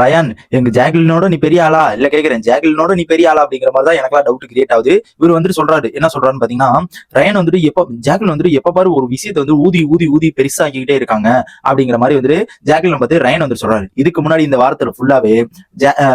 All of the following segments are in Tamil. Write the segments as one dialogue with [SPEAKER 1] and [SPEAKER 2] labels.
[SPEAKER 1] ரயான் எங்க ஜாக்லினோட நீ பெரிய ஆளா? இல்ல கேக்குறேன் ஜாக்லினோட நீ பெரிய ஆளா அப்படிங்கிற மாதிரி தான் எனக்குலாம் டவுட் கிரியேட் ஆகுது. இவர் வந்துட்டு சொல்றாரு என்ன சொல்றாருன்னு பாத்தீங்கன்னா ரயன் வந்துட்டு எப்ப ஜாக்லின் வந்துட்டு எப்ப பாரு ஒரு விஷயத்தை வந்து ஊதி ஊதி ஊதி பெருசாக்கிக்கிட்டே இருக்காங்க அப்படிங்கிற மாதிரி வந்துட்டு ஜாக்லின் பார்த்து ரயன் வந்து சொல்றாரு. இதுக்கு முன்னாடி இந்த வாரத்துல ஃபுல்லாவே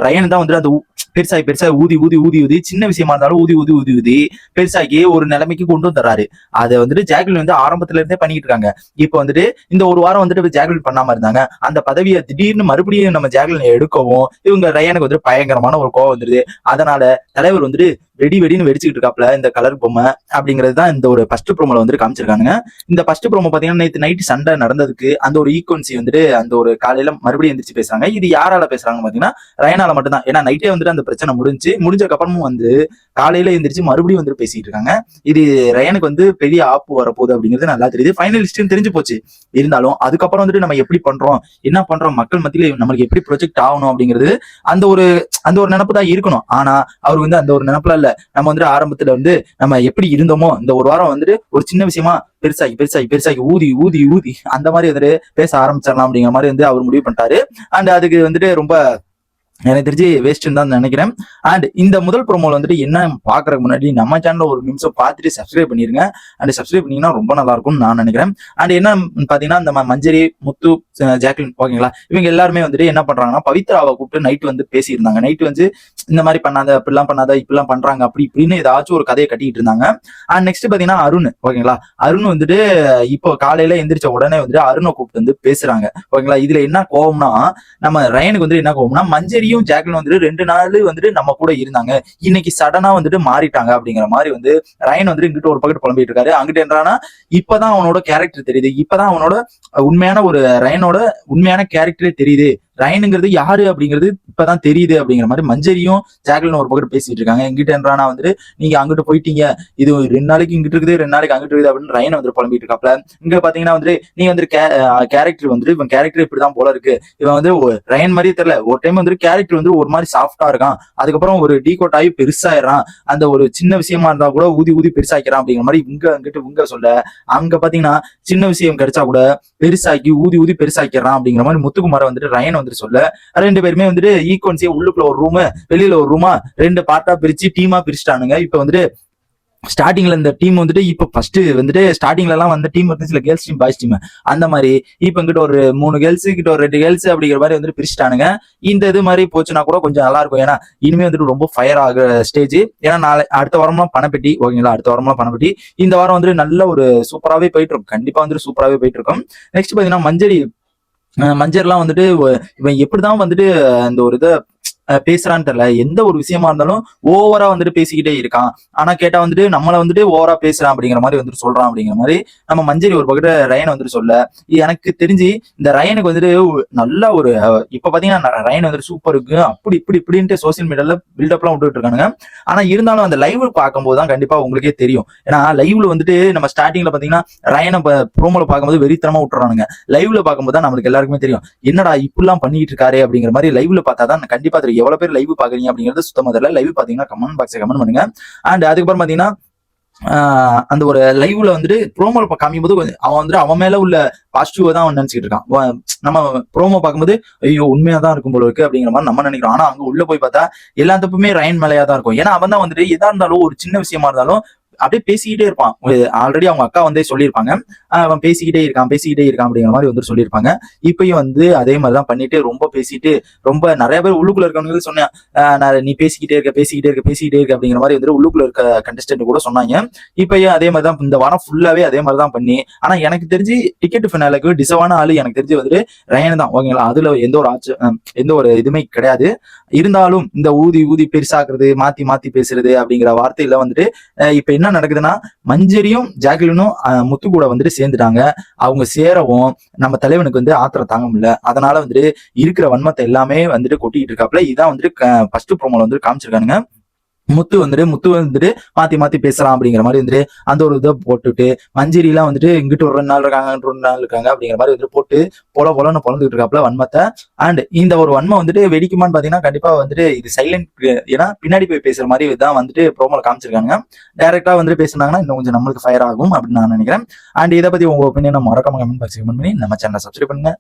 [SPEAKER 1] ரயன் தான் வந்துட்டு அந்த பெருசாகி பெருசாக ஊதி ஊதி ஊதி ஊதி சின்ன விஷயமா இருந்தாலும் ஊதி ஊதி ஊதி ஊதி பெருசாக்கி ஒரு நிலைமைக்கு கொண்டு வந்துறாரு அதை வந்துட்டு ஜாக்லின் வந்து ஆரம்பத்துல இருந்தே பண்ணிட்டு இருக்காங்க. இப்போ வந்துட்டு இந்த ஒரு வாரம் வந்துட்டு ஜாக்லின் பண்ணாம இருந்தாங்க. அந்த பதவியை திடீர்னு மறுபடியும் நம்ம ஜாக்லின் எடுக்கவும் இவங்க ரயானுக்கு வந்துட்டு பயங்கரமான ஒரு கோவம் வந்துருது. அதனால தலைவர் வந்துட்டு வெடி வெடின்னு வெடிச்சுக்கிட்டு இருக்காப்ல இந்த கலர் பொம்மை அப்படிங்கிறது தான் இந்த ஒரு ஃபர்ஸ்ட் ப்ரோமோல வந்துட்டு காமிச்சிருக்காங்க இந்த ஃபர்ஸ்ட் ப்ரோமோ பாத்தீங்கன்னா நேற்று நைட் சண்டை நடந்ததுக்கு அந்த ஒரு ஈக்குவன்சி வந்துட்டு அந்த ஒரு காலையில மறுபடியும் எந்திரிச்சு பேசுறாங்க. இது யாரால பேசுறாங்க பாத்தீங்கன்னா ரயனால மட்டும்தான். ஏன்னா நைட்டே வந்துட்டு அந்த பிரச்சனை முடிஞ்சு முடிஞ்சதுக்கு அப்புறமும் வந்து காலையில எந்திரிச்சு மறுபடியும் வந்துட்டு பேசிட்டு இருக்காங்க. இது ரயனுக்கு வந்து பெரிய ஆப்பு வரப்போகுது அப்படிங்கிறது நல்லா தெரியுது. ஃபைனலிஸ்ட்னு தெரிஞ்சு போச்சு. இருந்தாலும் அதுக்கப்புறம் வந்துட்டு நம்ம எப்படி பண்றோம் என்ன பண்றோம் மக்கள் மத்தியில நம்மளுக்கு எப்படி ப்ரொஜெக்ட் ஆகணும் அப்படிங்கிறது அந்த ஒரு அந்த ஒரு நினப்பு தான் இருக்கணும். ஆனா அவர் வந்து அந்த ஒரு நினப்புல இல்ல. நம்ம வந்துட்டு ஆரம்பத்துல வந்து நம்ம எப்படி இருந்தோமோ இந்த ஒரு வாரம் வந்துட்டு ஒரு சின்ன விஷயமா பெருசாகி பெருசாகி பெருசாகி ஊதி ஊதி ஊதி அந்த மாதிரி வந்துட்டு பேச ஆரம்பிச்சிடலாம் அப்படிங்கிற மாதிரி வந்து அவர் முடிவு பண்ணிட்டாரு. அண்ட் அதுக்கு வந்துட்டு ரொம்ப எனக்கு தெரிஞ்சு வேஸ்ட்னு தான் நினைக்கிறேன். அண்ட் இந்த முதல் ப்ரோமோல வந்துட்டு என்ன பாக்குறதுக்கு முன்னாடி நம்ம சேனல்ல ஒரு நிமிஷம் பார்த்துட்டு சப்ஸ்கிரைப் பண்ணிருங்க. அண்ட் சப்ஸ்கிரைப் பண்ணீங்கன்னா ரொம்ப நல்லா இருக்கும்னு நான் நினைக்கிறேன். அண்ட் என்ன பாத்தீங்கன்னா இந்த மஞ்சரி முத்து ஜாக்லின் ஓகேங்களா? இவங்க எல்லாருமே வந்துட்டு என்ன பண்றாங்கன்னா பவித்ராவை கூப்பிட்டு நைட் வந்து பேசியிருந்தாங்க. நைட் வந்து இந்த மாதிரி பண்ணாத அப்படிலாம் பண்ணாத இப்படிலாம் பண்றாங்க அப்படி இப்படின்னு ஏதாச்சும் ஒரு கதையை கட்டிட்டு இருந்தாங்க. அண்ட் நெக்ஸ்ட் பாத்தீங்கன்னா அருண் ஓகேங்களா? அருண் வந்துட்டு இப்போ காலையில எந்திரிச்ச உடனே வந்துட்டு அருணை கூப்பிட்டு வந்து பேசுறாங்க. ஓகேங்களா? இதுல என்ன கோவம்னா நம்ம ரயனுக்கு வந்துட்டு என்ன கோவம்னா மஞ்சரியும் ஜாக்லின் வந்துட்டு ரெண்டு நாள் வந்துட்டு நம்ம கூட இருந்தாங்க. இன்னைக்கு சடனா வந்துட்டு மாறிட்டாங்க அப்படிங்கிற மாதிரி வந்து ரயன் வந்துட்டு இங்கிட்ட ஒரு பக்கெட் புலம்பிட்டு இருக்காரு. அங்கிட்ட என்னன்னா இப்பதான் அவனோட கேரக்டர் தெரியுது. இப்பதான் அவனோட உண்மையான ஒரு ரயனோட உண்மையான கேரக்டரே தெரியுது. ரயனுங்கிறது யாரு அப்படிங்கிறது இப்பதான் தெரியுது அப்படிங்கிற மாதிரி மஞ்சரியும் ஜாக்லின் ஒரு பக்கம் பேசிட்டு இருக்காங்க. எங்கிட்ட என்றானா வந்துட்டு நீங்க அங்கிட்டு போயிட்டீங்க. இது ரெண்டு நாளைக்கு இங்கிட்டு இருக்குது ரெண்டு நாளைக்கு அங்கிட்டு இருக்குது அப்படின்னு ரயன் வந்துட்டு புலம்பிட்டு இருக்காப்ல. இங்க பாத்தீங்கன்னா வந்துட்டு நீங்க வந்துட்டு கேரக்டர் வந்துட்டு இவன் கேரக்டர் இப்படிதான் போல இருக்கு. இவன் வந்து ரயன் மாதிரியே தெரியல. ஒரு டைம் வந்துட்டு கேரக்டர் வந்து ஒரு மாதிரி சாஃப்டா இருக்கான். அதுக்கப்புறம் ஒரு டீ கோட் ஆகி பெருசாயிரான் அந்த ஒரு சின்ன விஷயமா இருந்தா கூட ஊதி ஊதி பெருசாக்கிறான் அப்படிங்கிற மாதிரி இங்க அங்கிட்டு உங்க சொல்ல அங்க பாத்தீங்கன்னா சின்ன விஷயம் கிடைச்சா கூட பெருசாக்கி ஊதி ஊதி பெருசாக்கிறான் அப்படிங்கிற மாதிரி முத்துக்குமார வந்துட்டு ரயன் வந்துட்டு சொல்ல ரெண்டு பேருமே வந்துட்டு ஈக்குவன்சியா உள்ளுக்குள்ள ஒரு ரூம் வெளியில ஒரு ரூமா ரெண்டு பார்ட்டா பிரிச்சு டீமா பிரிச்சுட்டானுங்க. இப்ப வந்துட்டு ஸ்டார்டிங்ல இந்த டீம் வந்துட்டு இப்ப ஃபர்ஸ்ட் வந்துட்டு ஸ்டார்டிங்ல எல்லாம் வந்த டீம் வந்து சில கேர்ள்ஸ் டீம் பாய்ஸ் டீம் அந்த மாதிரி இப்ப இங்கிட்ட ஒரு மூணு கேர்ள்ஸ் கிட்ட ஒரு ரெண்டு கேர்ள்ஸ் அப்படிங்கிற மாதிரி வந்துட்டு பிரிச்சுட்டானுங்க. இந்த இது மாதிரி போச்சுன்னா கூட கொஞ்சம் நல்லா இருக்கும். ஏன்னா இனிமே வந்துட்டு ரொம்ப ஃபயர் ஆகிற ஸ்டேஜ் ஏன்னா நாளை அடுத்த வாரம்லாம் பணப்பெட்டி ஓகேங்களா அடுத்த வாரம்லாம் பணப்பெட்டி. இந்த வாரம் வந்துட்டு நல்ல ஒரு சூப்பராகவே போயிட்டு இருக்கும். கண்டிப்பா வந்துட்டு சூப்பராகவே போயிட்டு இருக்கும். நெக்ஸ்ட் பாத்தீங்கன்னா மஞ்சரி மஞ்சர்லாம் வந்துட்டு இவன் எப்படிதான் வந்துட்டு அந்த ஒரு இதை பேசுறான்னு தெரியல. எந்த ஒரு விஷயமா இருந்தாலும் ஓவரா வந்துட்டு பேசிக்கிட்டே இருக்கான். ஆனா கேட்டா வந்துட்டு நம்மளை வந்துட்டு ஓவரா பேசுறான் அப்படிங்கிற மாதிரி வந்துட்டு சொல்றான் அப்படிங்கிற மாதிரி நம்ம மஞ்சரி ஒரு பக்கத்துல ரயன் வந்துட்டு சொல்ல. எனக்கு தெரிஞ்சு இந்த ரயனுக்கு வந்துட்டு நல்ல ஒரு இப்ப பாத்தீங்கன்னா ரயன் வந்துட்டு சூப்பர் இருக்கு. அப்படி இப்படி இப்படின்ட்டு சோசியல் மீடியால பில்டப் எல்லாம் விட்டுட்டு இருக்கானுங்க. ஆனா இருந்தாலும் அந்த லைவ் பார்க்கும்போது தான் கண்டிப்பா உங்களுக்கே தெரியும். ஏன்னா லைவ்ல வந்துட்டு நம்ம ஸ்டார்டிங்ல பாத்தீங்கன்னா ரயனை ப்ரோமோல பார்க்கும்போது வெறித்தனமா விட்டுறானுங்க. லைவ்ல பார்க்கும்போது தான் நம்மளுக்கு எல்லாருக்குமே தெரியும். என்னடா இப்படிலாம் பண்ணிட்டு இருக்காரு அப்படிங்கிற மாதிரி லைவ்ல பார்த்தா தான் கண்டிப்பா தெரியும். எவ்வளவு பேர் லைவ் பாக்குறீங்க அப்படிங்கிறது சுத்தமா தெரியல. லைவ் பாத்தீங்கன்னா கமெண்ட் பாக்ஸ் கமெண்ட் பண்ணுங்க. அண்ட் அதுக்கப்புறம் பாத்தீங்கன்னா அந்த ஒரு லைவ்ல வந்துட்டு ப்ரோமோ காமிக்கும் போது அவன் வந்துட்டு அவன் மேல உள்ள பாசிட்டிவா தான் அவன் நினைச்சிட்டு இருக்கான். நம்ம ப்ரோமோ பார்க்கும்போது ஐயோ உண்மையா தான் இருக்கும் போல இருக்கு அப்படிங்கிற மாதிரி நம்ம நினைக்கிறோம். ஆனா அங்க உள்ள போய் பார்த்தா எல்லா தப்புமே ரயன் மேலையா தான் இருக்கும். ஏன்னா அவன் தான் வந்துட்டு எதா இருந்தாலும் ஒரு சின்ன விஷயமா இருந்தாலும் அப்படியே பேசிக்கிட்டே இருப்பான். ஆல்ரெடி அவங்க அக்கா வந்தே சொல்லியிருப்பாங்க. அவன் பேசிக்கிட்டே இருக்கான் பேசிக்கிட்டே இருக்கான் அப்படிங்கிற மாதிரி வந்து சொல்லியிருப்பாங்க. இப்பயும் வந்து அதே மாதிரி தான் பண்ணிட்டு ரொம்ப பேசிட்டு ரொம்ப நிறைய பேர் உள்ளுக்குள்ள இருக்கவங்க சொன்னேன் நான் நீ பேசிக்கிட்டே இருக்க பேசிக்கிட்டே இருக்க பேசிக்கிட்டே இருக்க அப்படிங்கிற மாதிரி வந்து உள்ளுக்குள்ள இருக்க கண்டஸ்டன்ட் கூட சொன்னாங்க. இப்பயும் அதே மாதிரி தான் இந்த வாரம் ஃபுல்லாவே அதே மாதிரி தான் பண்ணி. ஆனா எனக்கு தெரிஞ்சு டிக்கெட் ஃபினாலுக்கு டிசவான ஆளு எனக்கு தெரிஞ்சு வந்துட்டு ரயன் தான். ஓகேங்களா? அதுல எந்த ஒரு ஆச்சு எந்த ஒரு இதுவுமே கிடையாது. இருந்தாலும் இந்த ஊதி ஊதி பெருசாக்குறது மாத்தி மாத்தி பேசுறது அப்படிங்கிற வார்த்தையில வந்துட்டு இப்ப என்ன என்ன நடக்குதுன்னா மஞ்சரியும் ஜாக்லினும் அஹ், முத்து கூட வந்துட்டு சேர்ந்துட்டாங்க. அவங்க சேரவும் நம்ம தலைவனுக்கு வந்து ஆத்திரம் தாங்க முடியல. அதனால வந்துட்டு இருக்கிற வன்மத்தை எல்லாமே வந்துட்டு கொட்டிட்டு இருக்காப்புல. இதான் வந்துட்டு ஃபர்ஸ்ட் ப்ரோமோல வந்துட்டு காமிச்சிருக்கானுங்க. முத்து வந்துட்டு முத்து வந்துட்டு மாத்தி மாத்தி பேசலாம் அப்படிங்கிற மாதிரி வந்துட்டு அந்த ஒரு இதை போட்டுட்டு மஞ்சரி எல்லாம் வந்துட்டு இங்கிட்டு ஒரு ரெண்டு நாள் இருக்காங்க ஒரு ரெண்டு நாள் இருக்காங்க அப்படிங்கிற மாதிரி வந்துட்டு போட்டு பொல பொலன்னு பொழந்துட்டு இருக்காப்புல வன்மத்தை. அண்ட் இந்த ஒரு வன்மம் வந்துட்டு வெடிக்குமான்னு பாத்தீங்கன்னா கண்டிப்பா வந்துட்டு இது சைலண்ட் ஏன்னா பின்னாடி போய் பேசுற மாதிரி தான் வந்துட்டு ப்ரோமோல காமிச்சிருக்காங்க டைரக்டா வந்துட்டு பேசுனாங்கன்னா இன்னும் கொஞ்சம் நம்மளுக்கு ஃபயர் ஆகும் அப்படின்னு நான் நினைக்கிறேன். அண்ட் இதை பத்தி உங்க ஒப்பீனியன் மறக்காம கமெண்ட் பாக்ஸ் கமெண்ட் பண்ணி நம்ம சேனல் சப்ஸ்கிரைப் பண்ணுங்க.